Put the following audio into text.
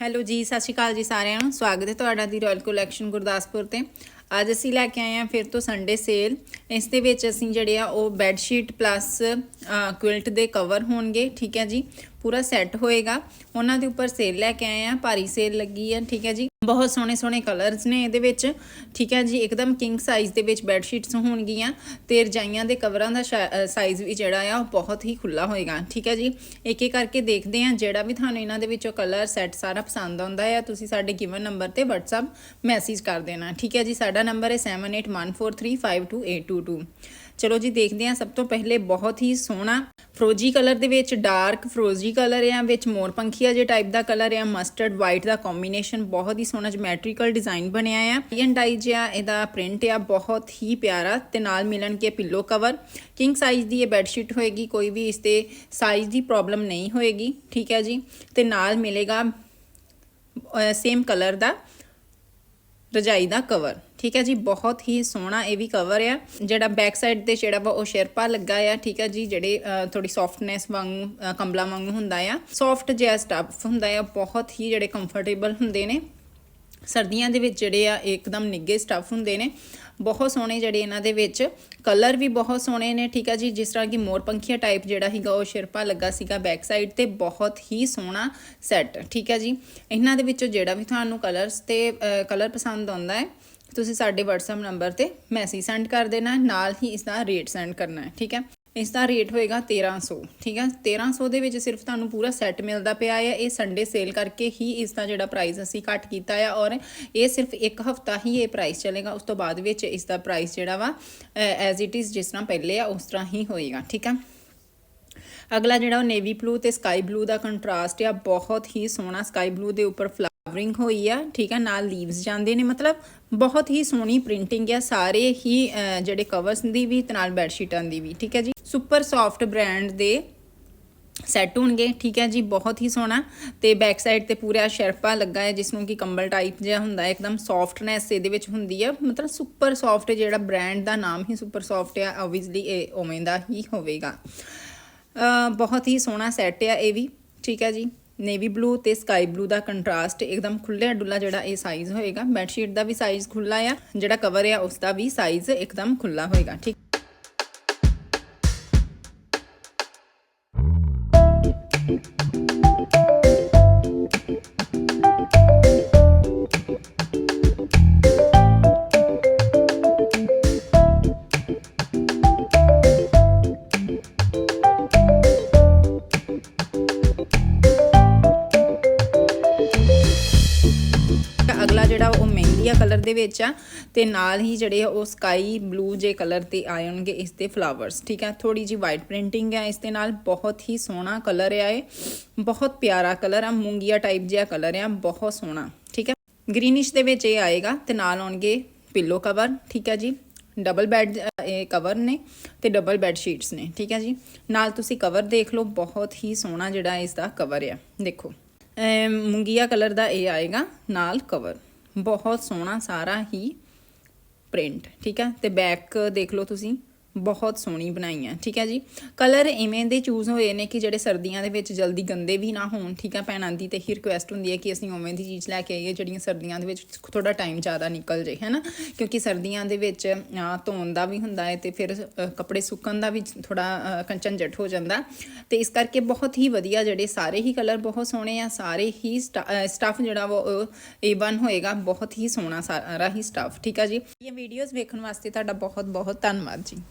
Hello ਜੀ, ਸਤਿ ਸ਼੍ਰੀ ਅਕਾਲ ਜੀ ਸਾਰਿਆਂ। ਨੂੰ ਸਵਾਗਤ ਹੈ ਤੁਹਾਡਾ ਦੀ ਰਾਇਲ ਕਲੈਕਸ਼ਨ ਗੁਰਦਾਸਪੁਰ ਤੇ। ਅੱਜ ਅਸੀਂ ਲੈ ਕੇ ਆਏ ਹਾਂ ਫਿਰ ਤੋਂ ਸੰਡੇ ਸੇਲ ਇਸ ਦੇ ਵਿੱਚ ਅਸੀਂ ਜਿਹੜੇ ਆ ਉਹ ਬੈੱਡ ਸ਼ੀਟ ਪਲੱਸ ਕੁਇਲਟ ਦੇ ਕਵਰ ਹੋਣਗੇ, ਠੀਕ ਹੈ ਜੀ। ਪੂਰਾ ਸੈੱਟ ਹੋਏਗਾ। ਉਹਨਾਂ ਦੇ ਉੱਪਰ ਸੇਲ ਲੈ ਕੇ ਆਏ ਆ। ਭਾਰੀ ਸੇਲ ਲੱਗੀ ਹੈ ਠੀਕ ਹੈ ਜੀ। ਬਹੁਤ ਸੋਹਣੇ ਸੋਹਣੇ ਕਲਰਸ ਨੇ ਇਹਦੇ ਵਿੱਚ। ਠੀਕ ਹੈ ਜੀ, ਇੱਕਦਮ ਕਿੰਗ ਸਾਈਜ਼ ਦੇ ਵਿੱਚ ਬੈੱਡ ਸ਼ੀਟਸ ਹੋਣਗੀਆਂ। ਤੇ ਰਜਾਈਆਂ ਦੇ ਕਵਰਾਂ ਦਾ ਸਾਈਜ਼ ਵੀ ਜਿਹੜਾ ਆ, ਉਹ ਬਹੁਤ ਹੀ ਖੁੱਲਾ ਹੋਏਗਾ। ਠੀਕ ਹੈ ਜੀ, ਇੱਕ ਇੱਕ ਕਰਕੇ ਦੇਖਦੇ ਆ ਜਿਹੜਾ ਵੀ ਤੁਹਾਨੂੰ ਇਹਨਾਂ ਦੇ ਵਿੱਚੋਂ ਕਲਰ ਸੈੱਟ ਸਾਰਾ ਪਸੰਦ ਆਉਂਦਾ ਹੈ ਤੁਸੀਂ ਸਾਡੇ ਗਿਵਨ ਨੰਬਰ ਤੇ WhatsApp ਮੈਸੇਜ ਕਰ ਦੇਣਾ। ਠੀਕ ਹੈ ਜੀ, ਸਾਡਾ ਨੰਬਰ ਹੈ 7814352822 ਚਲੋ ਜੀ ਦੇਖਦੇ ਹਾਂ, ਸਭ ਤੋਂ ਪਹਿਲੇ ਬਹੁਤ ਹੀ ਸੋਹਣਾ ਫਰੋਜੀ ਕਲਰ ਦੇ ਵਿੱਚ ਡਾਰਕ ਫਰੋਜੀ ਕਲਰ ਆ, ਵਿੱਚ ਮੋਰ ਪੰਖੀਆ ਜੇ ਟਾਈਪ ਦਾ ਕਲਰ ਆ ਮਸਟਰਡ ਵਾਈਟ ਦਾ ਕੰਬੀਨੇਸ਼ਨ ਬਹੁਤ ਹੀ ਸੋਹਣਾ ਜਿਓਮੈਟ੍ਰੀਕਲ ਡਿਜ਼ਾਈਨ ਬਣਿਆ ਆ। ਐਂਡ ਡਾਈ ਜਿਹਾ ਇਹਦਾ ਪ੍ਰਿੰਟ ਆ, ਬਹੁਤ ਹੀ ਪਿਆਰਾ ਤੇ ਨਾਲ ਮਿਲਣ ਕੇ ਪਿੱਲੋ ਕਵਰ ਕਿੰਗ ਸਾਈਜ਼ ਦੀ ਇਹ ਬੈੱਡ ਸ਼ੀਟ ਹੋਏਗੀ, ਕੋਈ ਵੀ ਇਸ ਤੇ ਸਾਈਜ਼ ਦੀ ਪ੍ਰੋਬਲਮ ਨਹੀਂ ਹੋਏਗੀ, ਠੀਕ ਹੈ ਜੀ? ਤੇ ਨਾਲ ਮਿਲੇਗਾ ਸੇਮ ਕਲਰ ਦਾ ਰਜਾਈ ਦਾ ਕਵਰ ਠੀਕ ਹੈ ਜੀ ਬਹੁਤ ਹੀ ਸੋਹਣਾ ਇਹ ਵੀ ਕਵਰ ਆ। ਜਿਹੜਾ ਬੈਕ ਸਾਈਡ ਤੇ ਜਿਹੜਾ ਵਾ ਉਹ ਸ਼ੇਰਪਾ ਲੱਗਾ ਆ ਠੀਕ ਹੈ ਜੀ ਜਿਹੜੇ ਅ, ਥੋੜੀ ਸੌਫਟਨੈਸ ਵਾਂਗ ਅ, ਕੰਬਲਾ ਵਾਂਗ ਹੁੰਦਾ ਆ। ਸੌਫਟ ਜਿਹਾ ਸਟਫ ਹੁੰਦਾ ਆ ਬਹੁਤ ਹੀ ਜਿਹੜੇ ਕੰਫਰਟੇਬਲ ਹੁੰਦੇ ਨੇ। ਸਰਦੀਆਂ ਦੇ ਵਿੱਚ ਜਿਹੜੇ ਆ, ਇੱਕਦਮ ਨਿੱਗੇ ਸਟਫ ਹੁੰਦੇ ਨੇ। ਬਹੁਤ ਸੋਹਣੇ ਜਿਹੜੇ ਇਹਨਾਂ ਦੇ ਵਿੱਚ। ਕਲਰ ਵੀ ਬਹੁਤ ਸੋਹਣੇ ਨੇ, ਠੀਕ ਆ ਜੀ? ਜਿਸ ਤਰ੍ਹਾਂ ਕਿ ਮੋਰ ਪੰਖੀਆ ਟਾਈਪ ਜਿਹੜਾ ਸੀਗਾ, ਉਹ ਸ਼ਿਰਪਾ ਲੱਗਾ ਸੀਗਾ ਬੈਕ ਸਾਈਡ ਤੇ। ਬਹੁਤ ਹੀ ਸੋਹਣਾ ਸੈੱਟ ਠੀਕ ਆ ਜੀ? ਇਹਨਾਂ ਦੇ ਵਿੱਚੋਂ ਜਿਹੜਾ ਵੀ ਤੁਹਾਨੂੰ ਕਲਰਸ ਤੇ ਕਲਰ ਪਸੰਦ ਆਉਂਦਾ ਹੈ, ਤੁਸੀਂ ਸਾਡੇ WhatsApp ਨੰਬਰ ਤੇ ਮੈਸੇਜ ਸੈਂਡ ਕਰ ਦੇਣਾ। ਨਾਲ ਹੀ ਇਸ ਦਾ ਰੇਟ ਸੈਂਡ ਕਰਨਾ ਹੈ, ਠੀਕ ਹੈ ਇਸ ਦਾ ਰੇਟ ਹੋਏਗਾ 1300 ਠੀਕ ਹੈ 1300 ਦੇ ਵਿੱਚ ਸਿਰਫ ਤੁਹਾਨੂੰ ਪੂਰਾ ਸੈੱਟ ਮਿਲਦਾ ਪਿਆ ਹੈ ਇਹ ਸੰਡੇ ਸੇਲ ਕਰਕੇ ਹੀ ਇਸ ਦਾ ਜਿਹੜਾ ਪ੍ਰਾਈਸ ਅਸੀਂ ਘੱਟ ਕੀਤਾ ਆ ਔਰ ਇਹ ਸਿਰਫ ਇੱਕ ਹਫਤਾ ਹੀ ਇਹ ਪ੍ਰਾਈਸ ਚੱਲੇਗਾ। ਉਸ ਤੋਂ ਬਾਅਦ ਵਿੱਚ ਇਸ ਦਾ ਪ੍ਰਾਈਸ ਜਿਹੜਾ ਵਾ ਐਜ਼ ਇਟ ਇਜ਼ ਜਿਸ ਤਰ੍ਹਾਂ ਪਹਿਲੇ ਆ, ਉਸ ਤਰ੍ਹਾਂ ਹੀ ਹੋਏਗਾ, ਠੀਕ ਹੈ ਅਗਲਾ ਜਿਹੜਾ ਉਹ ਨੇਵੀ ਬਲੂ ਤੇ ਸਕਾਈ ਬਲੂ ਦਾ ਕੰਟਰਾਸਟ ਆ, ਬਹੁਤ ਹੀ ਸੋਹਣਾ ਸਕਾਈ ਬਲੂ ਦੇ ਉੱਪਰ ਫਲਾਵਰਿੰਗ ਹੋਈ ਆ, ਠੀਕ ਆ? ਨਾਲ ਲੀਵਸ ਜਾਂਦੇ ਨੇ, ਮਤਲਬ ਬਹੁਤ ਹੀ ਸੋਹਣੀ ਪ੍ਰਿੰਟਿੰਗ ਆ, ਸਾਰੇ ਹੀ ਜਿਹੜੇ ਕਵਰਸ ਦੀ ਵੀ ਤੇ ਨਾਲ ਬੈੱਡ ਸ਼ੀਟਾਂ ਦੀ ਵੀ, ਠੀਕ ਹੈ ਜੀ? ਸੁਪਰ ਸੌਫਟ ਬ੍ਰਾਂਡ ਦੇ ਸੈੱਟ ਹੋਣਗੇ। ਠੀਕ ਹੈ ਜੀ, ਬਹੁਤ ਹੀ ਸੋਹਣਾ। ਤੇ ਬੈਕ ਸਾਈਡ ਤੇ ਪੂਰਾ ਸ਼ਰਪਾ ਲੱਗਾ ਹੈ ਜਿਸ ਨੂੰ ਕਿ ਕੰਬਲ ਟਾਈਪ ਜਿਹਾ ਹੁੰਦਾ ਹੈ, ਇੱਕਦਮ ਸੌਫਟਨੈਸ ਇਹਦੇ ਵਿੱਚ ਹੁੰਦੀ ਹੈ। ਮਤਲਬ ਸੁਪਰ ਸੌਫਟ ਜਿਹੜਾ ਬ੍ਰਾਂਡ ਦਾ ਨਾਮ ਹੀ ਸੁਪਰ ਸੌਫਟ ਹੈ ਆਬਵੀਅਸਲੀ ਇਹ ਉਵੇਂ ਦਾ ਹੀ ਹੋਵੇਗਾ। ਬਹੁਤ ਹੀ ਸੋਹਣਾ ਸੈੱਟ ਆ ਇਹ ਵੀ। ਠੀਕ ਹੈ ਜੀ ਨੇਵੀ ਬਲੂ ਤੇ ਸਕਾਈ ਬਲੂ ਦਾ ਕੰਟਰਾਸਟ ਇੱਕਦਮ ਖੁੱਲਿਆ ਡੁੱਲਾ ਜਿਹੜਾ ਇਹ ਸਾਈਜ਼ ਹੋਏਗਾ। ਬੈੱਡ ਸ਼ੀਟ ਦਾ ਵੀ ਸਾਈਜ਼ ਖੁੱਲਾ ਆ, ਜਿਹੜਾ ਕਵਰ ਆ ਉਸ ਦਾ ਵੀ ਸਾਈਜ਼ ਇੱਕਦਮ ਖੁੱਲਾ ਹੋਏਗਾ। ਠੀਕ ਕਲਰ ਦੇ ਵਿੱਚ ਆ ਤੇ ਨਾਲ ਹੀ ਜਿਹੜੇ ਆ ਉਹ ਸਕਾਈ ਬਲੂ ਜੇ ਕਲਰ ਤੇ ਆਉਣਗੇ ਇਸ ਤੇ ਫਲਾਵਰਸ ਠੀਕ ਆ? ਥੋੜੀ ਜੀ ਵਾਈਟ ਪ੍ਰਿੰਟਿੰਗ ਆ, ਇਸ ਦੇ ਨਾਲ ਬਹੁਤ ਹੀ ਸੋਹਣਾ ਕਲਰ ਆ ਇਹ। ਬਹੁਤ ਪਿਆਰਾ ਕਲਰ ਆ, ਮੂੰਗੀਆ ਟਾਈਪ ਜਿਹਾ ਕਲਰ ਆ, ਬਹੁਤ ਸੋਹਣਾ, ਠੀਕ ਆ? ਗ੍ਰੀਨਿਸ਼ ਦੇ ਵਿੱਚ ਇਹ ਆਏਗਾ ਤੇ ਨਾਲ ਆਉਣਗੇ ਪਿੱਲੋ ਕਵਰ ਠੀਕ ਆ ਜੀ? ਡਬਲ ਬੈੱਡ ਇਹ ਕਵਰ ਨੇ ਤੇ ਡਬਲ ਬੈੱਡ ਸ਼ੀਟਸ ਨੇ, ਠੀਕ ਹੈ ਜੀ? ਨਾਲ ਤੁਸੀਂ ਕਵਰ ਦੇਖ ਲਓ, ਬਹੁਤ ਹੀ ਸੋਹਣਾ ਜਿਹੜਾ ਇਸ ਦਾ ਕਵਰ ਆ, ਦੇਖੋ। ਅਮ ਮੁੰਗੀਆ ਕਲਰ ਦਾ ਇਹ ਆਏਗਾ, ਨਾਲ ਕਵਰ ਬਹੁਤ ਸੋਹਣਾ ਸਾਰਾ ਹੀ ਪ੍ਰਿੰਟ ਠੀਕ ਹੈ? ਤੇ ਬੈਕ ਦੇਖ ਲਓ ਤੁਸੀਂ। ਬਹੁਤ ਸੋਹਣੀ ਬਣਾਈ ਹੈ ਠੀਕ ਹੈ ਜੀ। ਕਲਰ ਇਵੇਂ ਦੇ ਚੂਜ਼ ਹੋਏ ਨੇ ਕਿ ਜਿਹੜੇ ਸਰਦੀਆਂ ਦੇ ਵਿੱਚ ਜਲਦੀ ਗੰਦੇ ਵੀ ਨਾ ਹੋਣ, ਠੀਕ ਹੈ ਭੈਣਾਂ ਦੀ, ਤੇ ਹੀ ਰਿਕੁਐਸਟ ਹੁੰਦੀ ਹੈ ਕਿ ਅਸੀਂ ਉਵੇਂ ਦੀ ਚੀਜ਼ ਲੈ ਕੇ ਆਈਏ ਜਿਹੜੀਆਂ ਸਰਦੀਆਂ ਦੇ ਵਿੱਚ ਥੋੜਾ ਟਾਈਮ ਜ਼ਿਆਦਾ ਨਿਕਲ ਜੇ, ਹੈਨਾ। ਕਿਉਂਕਿ ਸਰਦੀਆਂ ਦੇ ਵਿੱਚ ਧੋਣ ਦਾ ਵੀ ਹੁੰਦਾ ਹੈ ਤੇ ਫਿਰ ਕੱਪੜੇ ਸੁੱਕਣ ਦਾ ਵੀ ਥੋੜਾ ਕੰਚਨਜਟ ਹੋ ਜਾਂਦਾ। ਤੇ ਇਸ ਕਰਕੇ ਬਹੁਤ ਹੀ ਵਧੀਆ ਜਿਹੜੇ ਸਾਰੇ ਹੀ ਕਲਰ ਬਹੁਤ ਸੋਹਣੇ ਆ, ਸਾਰੇ ਹੀ ਸਟਫ ਜਿਹੜਾ ਵਾ ਉਹ A1 ਹੋਏਗਾ, ਬਹੁਤ ਹੀ ਸੋਹਣਾ ਸਾਰਾ ਹੀ ਸਟਫ ਠੀਕ ਹੈ ਜੀ। ਇਹ ਵੀਡੀਓਜ਼ ਵੇਖਣ ਵਾਸਤੇ ਤੁਹਾਡਾ ਬਹੁਤ ਬਹੁਤ ਧੰਨਵਾਦ ਜੀ।